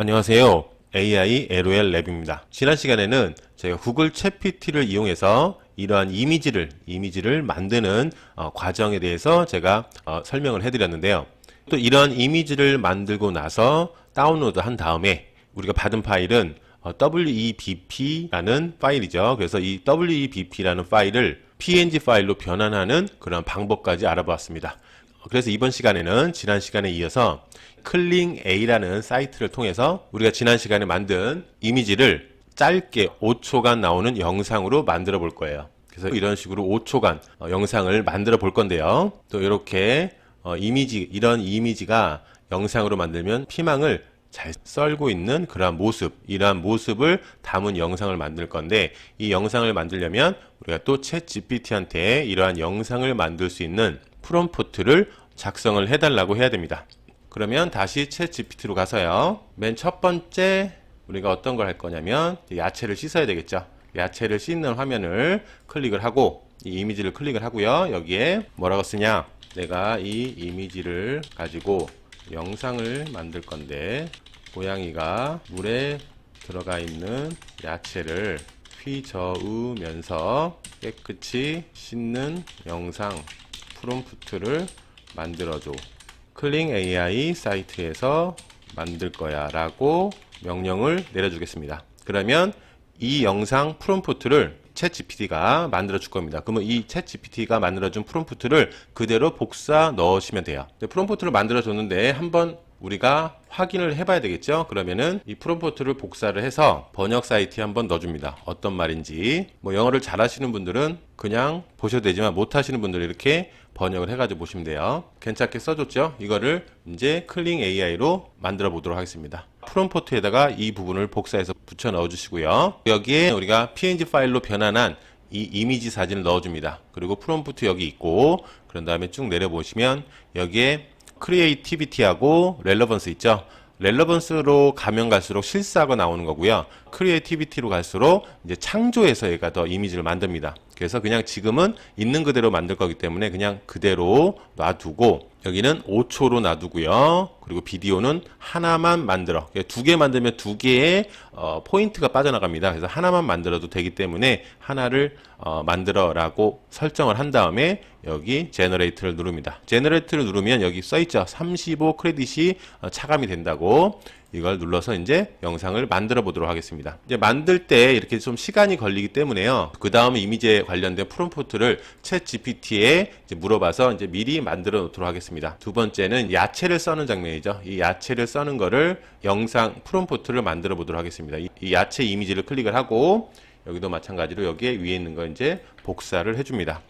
안녕하세요. AI LOL 랩입니다. 지난 시간에는 제가 구글 챗PT를 이용해서 이러한 이미지를 이미지를 만드는 어, 과정에 대해서 제가 어, 설명을 해드렸는데요. 또 이러한 이미지를 만들고 나서 다운로드 한 다음에 우리가 받은 파일은 어, WEBP라는 파일이죠. 그래서 이 WEBP라는 파일을 PNG 파일로 변환하는 그런 방법까지 알아보았습니다. 그래서 이번 시간에는 지난 시간에 이어서 클링 A라는 사이트를 통해서 우리가 지난 시간에 만든 이미지를 짧게 5초간 나오는 영상으로 만들어 볼 거예요. 그래서 이런 식으로 5초간 어, 영상을 만들어 볼 건데요. 또 이렇게 어, 이미지 이런 이미지가 영상으로 만들면 피망을 잘 썰고 있는 그러한 모습, 이러한 모습을 담은 영상을 만들 건데 이 영상을 만들려면 우리가 또챗 GPT한테 이러한 영상을 만들 수 있는 프롬프트를 작성을 해달라고 해야 됩니다. 그러면 다시 챗 GPT로 가서요. 맨 첫 번째 우리가 어떤 걸 할 거냐면 야채를 씻어야 되겠죠. 야채를 씻는 화면을 클릭을 하고 이 이미지를 클릭을 하고요. 여기에 뭐라고 쓰냐? 내가 이 이미지를 가지고 영상을 만들 건데 고양이가 물에 들어가 있는 야채를 휘저으면서 깨끗이 씻는 영상 프롬프트를 만들어줘. 클링 AI 사이트에서 만들 거야 라고 명령을 내려주겠습니다. 그러면 이 영상 프롬프트를 챗 GPT가 만들어 줄 겁니다. 그러면 이 챗 GPT가 만들어 준 프롬프트를 그대로 복사 넣으시면 돼요. 프롬프트를 만들어 줬는데 한번 우리가 확인을 해봐야 되겠죠? 그러면은 이 프롬프트를 복사를 해서 번역 사이트에 한번 넣어줍니다. 어떤 말인지. 뭐 영어를 잘 하시는 분들은 그냥 보셔도 되지만 못 하시는 분들은 이렇게 번역을 해가지고 보시면 돼요. 괜찮게 써줬죠? 이거를 이제 클링 AI로 만들어 보도록 하겠습니다. 프롬프트에다가 이 부분을 복사해서 붙여 넣어 주시고요. 여기에 우리가 PNG 파일로 변환한 이 이미지 사진을 넣어줍니다. 그리고 프롬프트 여기 있고, 그런 다음에 쭉 내려보시면 여기에 크리에이티비티하고 렐러번스 있죠? 렐러번스로 가면 갈수록 실사가 나오는 거고요. 크리에이티비티로 갈수록 이제 창조해서 얘가 더 이미지를 만듭니다. 그래서 그냥 지금은 있는 그대로 만들 거기 때문에 그냥 그대로 놔두고 여기는 5초로 놔두고요. 그리고 비디오는 하나만 만들어. 두 개 만들면 두 개의 어, 포인트가 빠져나갑니다. 그래서 하나만 만들어도 되기 때문에 하나를 어, 만들어라고 설정을 한 다음에 여기 제너레이트를 누릅니다. 제너레이트를 누르면 여기 써 있죠. 35 크레딧이 어, 차감이 된다고. 이걸 눌러서 이제 영상을 만들어 보도록 하겠습니다. 이제 만들 때 이렇게 좀 시간이 걸리기 때문에요. 그 다음 이미지에 관련된 프롬프트를 챗 GPT에 물어봐서 이제 미리 만들어 놓도록 하겠습니다. 두 번째는 야채를 써는 장면이죠. 이 야채를 써는 거를 영상 프롬프트를 만들어 보도록 하겠습니다. 이, 이 야채 이미지를 클릭을 하고 여기도 마찬가지로 여기에 위에 있는 거 이제 복사를 해줍니다.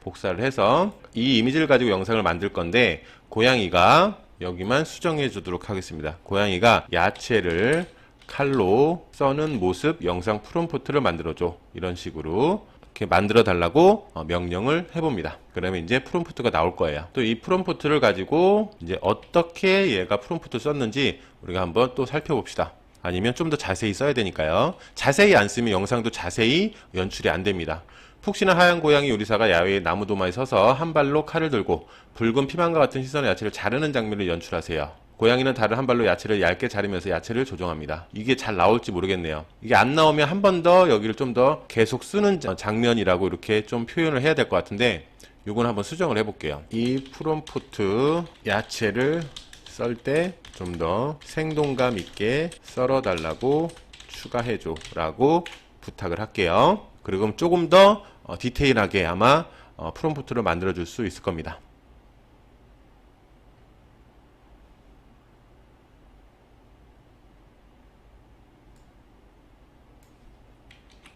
복사를 해서 이 이미지를 가지고 영상을 만들 건데 고양이가 여기만 수정해 주도록 하겠습니다. 고양이가 야채를 칼로 써는 모습 영상 프롬프트를 만들어줘. 이런 식으로 이렇게 만들어 달라고 어, 명령을 해봅니다. 그러면 이제 프롬프트가 나올 거예요. 또 이 프롬프트를 가지고 이제 어떻게 얘가 프롬프트 썼는지 우리가 한번 또 살펴봅시다. 아니면 좀 더 자세히 써야 되니까요. 자세히 안 쓰면 영상도 자세히 연출이 안 됩니다. 푹신한 하얀 고양이 요리사가 야외에 나무 도마에 서서 한 발로 칼을 들고 붉은 피망과 같은 시선의 야채를 자르는 장면을 연출하세요. 고양이는 다른 한 발로 야채를 얇게 자르면서 야채를 조정합니다. 이게 잘 나올지 모르겠네요. 이게 안 나오면 한 번 더 여기를 좀 더 계속 쓰는 장면이라고 이렇게 좀 표현을 해야 될 것 같은데 이건 한번 수정을 해볼게요. 이 프롬프트 야채를 썰 때 좀 더 생동감 있게 썰어 달라고 추가해 줘 라고 부탁을 할게요. 그리고 조금 더 어, 디테일하게 아마 어, 프롬프트를 만들어 줄 수 있을 겁니다.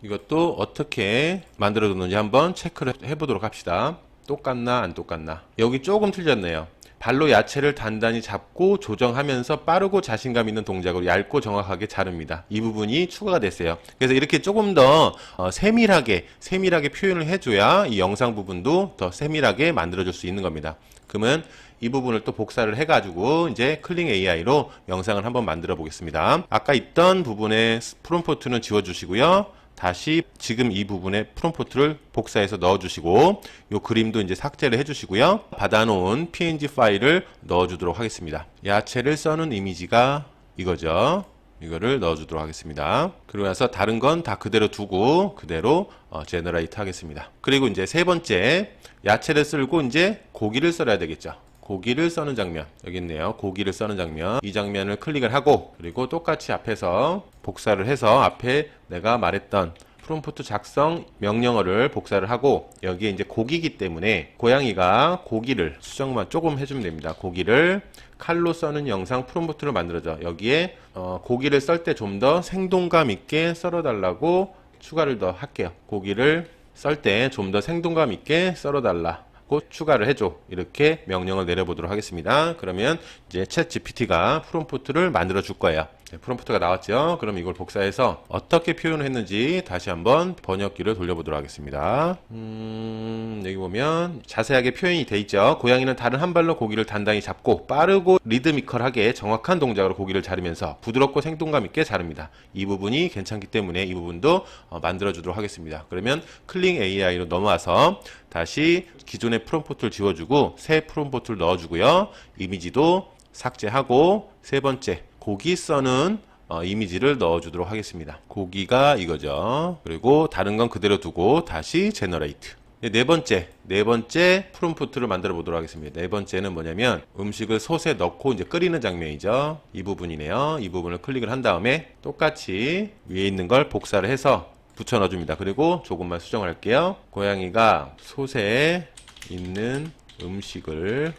이것도 어떻게 만들어 뒀는지 한번 체크를 해 보도록 합시다. 똑같나 안 똑같나. 여기 조금 틀렸네요. 발로 야채를 단단히 잡고 조정하면서 빠르고 자신감 있는 동작으로 얇고 정확하게 자릅니다. 이 부분이 추가가 됐어요. 그래서 이렇게 조금 더 어, 세밀하게 세밀하게 표현을 해줘야 이 영상 부분도 더 세밀하게 만들어줄 수 있는 겁니다. 그러면 이 부분을 또 복사를 해가지고 이제 클링 AI로 영상을 한번 만들어 보겠습니다. 아까 있던 부분의 프롬프트는 지워주시고요. 다시 지금 이 부분에 프롬프트를 복사해서 넣어주시고 이 그림도 이제 삭제를 해주시고요. 받아놓은 png 파일을 넣어주도록 하겠습니다. 야채를 써는 이미지가 이거죠. 이거를 넣어주도록 하겠습니다. 그리고 나서 다른 건 다 그대로 두고 그대로 어, 제너레이트 하겠습니다. 그리고 이제 세 번째 야채를 썰고 이제 고기를 썰어야 되겠죠. 고기를 써는 장면 여기 있네요. 고기를 써는 장면 이 장면을 클릭을 하고 그리고 똑같이 앞에서 복사를 해서 앞에 내가 말했던 프롬프트 작성 명령어를 복사를 하고 여기에 이제 고기기 때문에 고양이가 고기를 수정만 조금 해주면 됩니다. 고기를 칼로 써는 영상 프롬프트를 만들어줘. 여기에 어, 고기를 썰 때 좀 더 생동감 있게 썰어 달라고 추가를 더 할게요. 고기를 썰 때 좀 더 생동감 있게 썰어 달라. 고 추가를 해줘. 이렇게 명령을 내려보도록 하겠습니다. 그러면 이제 챗 GPT가 프롬프트를 만들어 줄 거예요 네, 프롬프트가 나왔죠. 그럼 이걸 복사해서 어떻게 표현을 했는지 다시 한번 번역기를 돌려보도록 하겠습니다. 음, 여기 보면 자세하게 표현이 돼 있죠. 고양이는 다른 한 발로 고기를 단단히 잡고 빠르고 리드미컬하게 정확한 동작으로 고기를 자르면서 부드럽고 생동감 있게 자릅니다. 이 부분이 괜찮기 때문에 이 부분도 어, 만들어 주도록 하겠습니다. 그러면 클링 AI로 넘어와서 다시 기존의 프롬프트를 지워주고 새 프롬프트를 넣어주고요. 이미지도 삭제하고 세 번째 고기 써는 어, 이미지를 넣어주도록 하겠습니다. 고기가 이거죠. 그리고 다른 건 그대로 두고 다시 제너레이트. 네 번째, 네 번째 프롬프트를 만들어 보도록 하겠습니다. 네 번째는 뭐냐면 음식을 솥에 넣고 이제 끓이는 장면이죠. 이 부분이네요. 이 부분을 클릭을 한 다음에 똑같이 위에 있는 걸 복사를 해서 붙여 넣어줍니다. 그리고 조금만 수정을 할게요. 고양이가 솥에 있는 음식을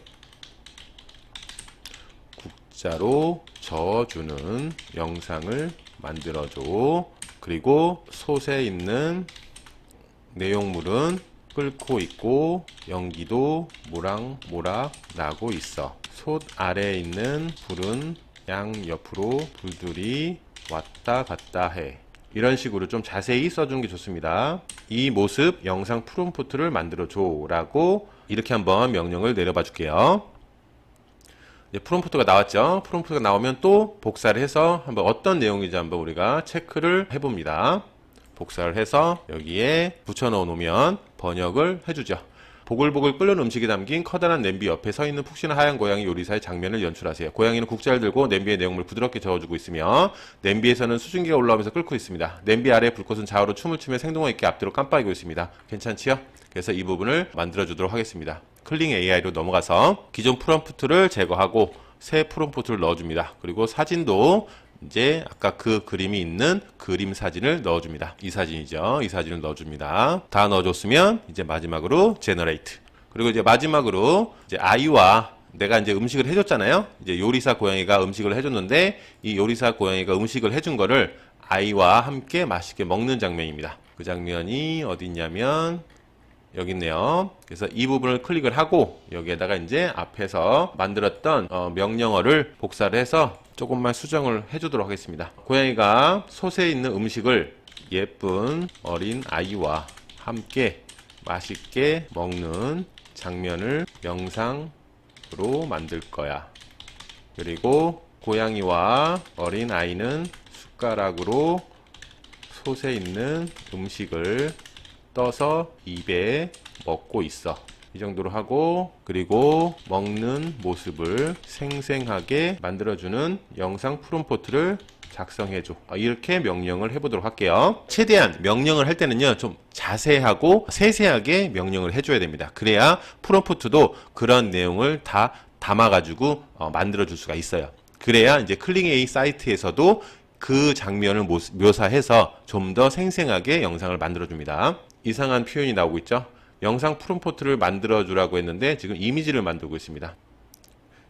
국자로 저어주는 영상을 만들어줘. 그리고 솥에 있는 내용물은 끓고 있고 연기도 모락모락 나고 있어. 솥 아래에 있는 불은 양 옆으로 불들이 왔다 갔다 해. 이런 식으로 좀 자세히 써주는 게 좋습니다. 이 모습 영상 프롬프트를 만들어 줘 라고 이렇게 한번 명령을 내려봐 줄게요. 프롬프트가 나왔죠. 프롬프트가 나오면 또 복사를 해서 한번 어떤 내용인지 한번 우리가 체크를 해봅니다. 복사를 해서 여기에 붙여넣어 놓으면 번역을 해주죠. 보글보글 끓는 음식이 담긴 커다란 냄비 옆에 서 있는 푹신한 하얀 고양이 요리사의 장면을 연출하세요. 고양이는 국자를 들고 냄비의 내용물을 부드럽게 저어주고 있으며 냄비에서는 수증기가 올라오면서 끓고 있습니다. 냄비 아래 불꽃은 좌우로 춤을 추며 생동감 있게 앞뒤로 깜빡이고 있습니다. 괜찮지요? 그래서 이 부분을 만들어 주도록 하겠습니다. 클링 AI로 넘어가서 기존 프롬프트를 제거하고 새 프롬프트를 넣어줍니다. 그리고 사진도 이제 아까 그 그림이 있는 그림 사진을 넣어줍니다. 이 사진이죠. 이 사진을 넣어줍니다. 다 넣어줬으면 이제 마지막으로 제너레이트. 그리고 이제 마지막으로 이제 아이와 내가 이제 음식을 해줬잖아요. 이제 요리사 고양이가 음식을 해줬는데 이 요리사 고양이가 음식을 해준 거를 아이와 함께 맛있게 먹는 장면입니다. 그 장면이 어디 있냐면 여기 있네요. 그래서 이 부분을 클릭을 하고 여기에다가 이제 앞에서 만들었던 어, 명령어를 복사를 해서 조금만 수정을 해주도록 하겠습니다. 고양이가 솥에 있는 음식을 예쁜 어린 아이와 함께 맛있게 먹는 장면을 영상으로 만들 거야. 그리고 고양이와 어린 아이는 숟가락으로 솥에 있는 음식을 떠서 입에 먹고 있어. 이 정도로 하고 그리고 먹는 모습을 생생하게 만들어주는 영상 프롬포트를 작성해줘. 아, 이렇게 명령을 해보도록 할게요. 최대한 명령을 할 때는요, 좀 자세하고 세세하게 명령을 해줘야 됩니다. 그래야 프롬프트도 그런 내용을 다 담아가지고 어, 만들어줄 수가 있어요. 그래야 이제 클링A 사이트에서도 그 장면을 묘사해서 좀 더 생생하게 영상을 만들어줍니다. 이상한 표현이 나오고 있죠. 영상 프롬포트를 만들어 주라고 했는데 지금 이미지를 만들고 있습니다.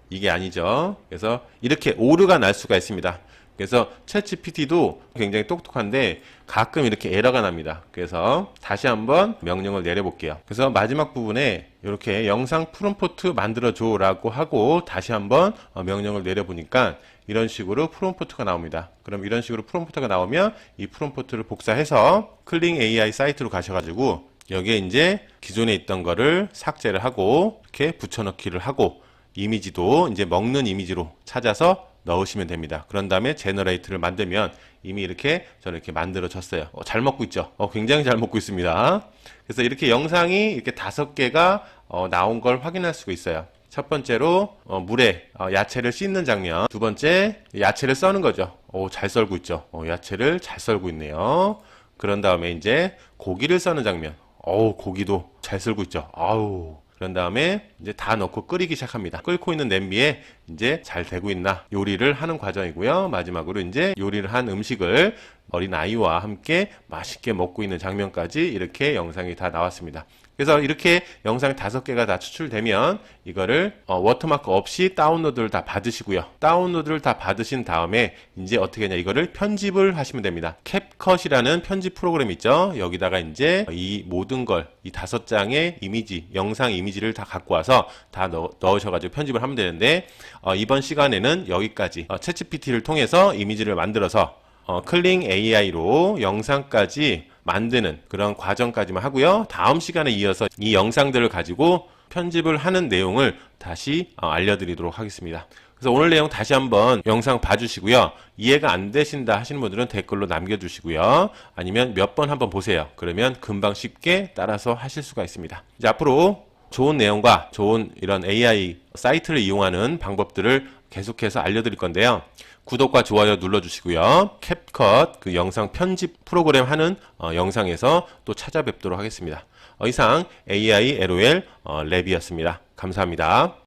이게 아니죠. 그래서 이렇게 오류가 날 수가 있습니다. 그래서 챗GPT도 굉장히 똑똑한데 가끔 이렇게 에러가 납니다. 그래서 다시 한번 명령을 내려볼게요. 그래서 마지막 부분에 이렇게 영상 프롬포트 만들어줘 라고 하고 다시 한번 어, 명령을 내려보니까 이런 식으로 프롬포트가 나옵니다. 그럼 이런 식으로 프롬포트가 나오면 이 프롬포트를 복사해서 클링 AI 사이트로 가셔가지고 여기에 이제 기존에 있던 거를 삭제를 하고 이렇게 붙여넣기를 하고 이미지도 이제 먹는 이미지로 찾아서 넣으시면 됩니다. 그런 다음에 제너레이트를 만들면 이미 이렇게 저는 이렇게 만들어졌어요. 어, 잘 먹고 있죠? 어, 굉장히 잘 먹고 있습니다. 그래서 이렇게 영상이 이렇게 다섯 개가 어, 나온 걸 확인할 수가 있어요. 첫 번째로 어, 물에 어, 야채를 씻는 장면. 두 번째 야채를 써는 거죠. 오, 잘 썰고 있죠. 어, 야채를 잘 썰고 있네요. 그런 다음에 이제 고기를 써는 장면. 어우, 고기도 잘 썰고 있죠. 아우. 그런 다음에 이제 다 넣고 끓이기 시작합니다. 끓고 있는 냄비에 이제 잘 되고 있나 요리를 하는 과정이고요. 마지막으로 이제 요리를 한 음식을 어린 아이와 함께 맛있게 먹고 있는 장면까지 이렇게 영상이 다 나왔습니다. 그래서 이렇게 영상 다섯 개가 다 추출되면 이거를 어, 워터마크 없이 다운로드를 다 받으시고요. 다운로드를 다 받으신 다음에 이제 어떻게 하냐 이거를 편집을 하시면 됩니다. 캡컷이라는 편집 프로그램 있죠. 여기다가 이제 이 모든 걸 이 다섯 장의 이미지, 영상 이미지를 다 갖고 와서 다 넣, 넣으셔가지고 편집을 하면 되는데 어, 이번 시간에는 여기까지 어, 챗GPT를 통해서 이미지를 만들어서 어, 클링 AI로 영상까지 만드는 그런 과정까지만 하고요. 다음 시간에 이어서 이 영상들을 가지고 편집을 하는 내용을 다시 어, 알려드리도록 하겠습니다. 그래서 오늘 내용 다시 한번 영상 봐주시고요. 이해가 안 되신다 하시는 분들은 댓글로 남겨주시고요. 아니면 몇 번 한번 보세요. 그러면 금방 쉽게 따라서 하실 수가 있습니다. 이제 앞으로 좋은 내용과 좋은 이런 AI 사이트를 이용하는 방법들을 계속해서 알려드릴 건데요. 구독과 좋아요 눌러주시고요. 캡컷 그 영상 편집 프로그램 하는 어, 영상에서 또 찾아뵙도록 하겠습니다. 어, 이상 AI LOL 어, 랩이었습니다. 감사합니다.